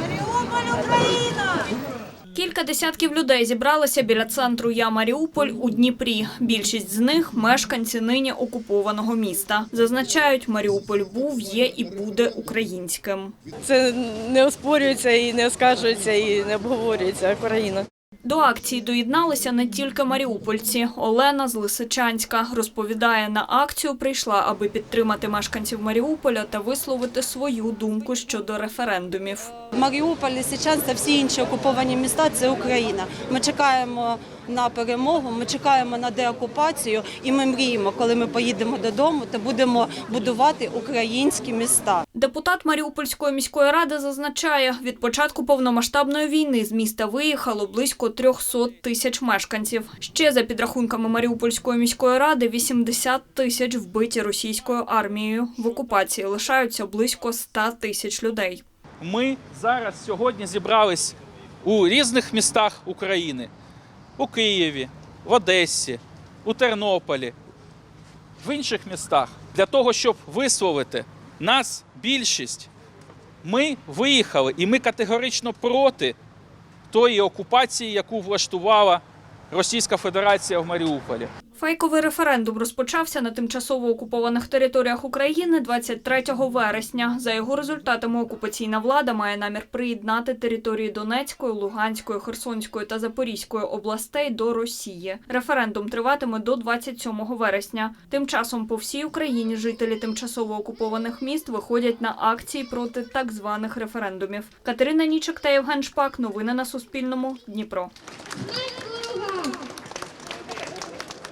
Маріуполь, Україна! Кілька десятків людей зібралися біля центру Я Маріуполь у Дніпрі. Більшість з них мешканці нині окупованого міста. Зазначають, Маріуполь був, є і буде українським. Це не оспорюється і не оскаржується, і не обговорюється Україна. До акції доєдналися не тільки маріупольці. Олена з Лисичанська розповідає, на акцію прийшла, аби підтримати мешканців Маріуполя та висловити свою думку щодо референдумів. Маріуполь, Лисичанськ та всі інші окуповані міста це Україна. Ми чекаємо на перемогу, ми чекаємо на деокупацію, і ми мріємо, коли ми поїдемо додому, та будемо будувати українські міста. Депутат Маріупольської міської ради зазначає, від початку повномасштабної війни з міста виїхало близько 300 тисяч мешканців. Ще за підрахунками Маріупольської міської ради 80 тисяч вбиті російською армією. В окупації лишаються близько 100 тисяч людей. Ми зараз сьогодні зібрались у різних містах України: у Києві, в Одесі, у Тернополі, в інших містах для того, щоб висловити нас більшість. Ми виїхали і ми категорично проти тої окупації, яку влаштувала Російська Федерація в Маріуполі. Фейковий референдум розпочався на тимчасово окупованих територіях України 23 вересня. За його результатами окупаційна влада має намір приєднати території Донецької, Луганської, Херсонської та Запорізької областей до Росії. Референдум триватиме до 27 вересня. Тим часом по всій Україні жителі тимчасово окупованих міст виходять на акції проти так званих референдумів. Катерина Нічик та Євген Шпак. Новини на Суспільному. Дніпро. Bravo!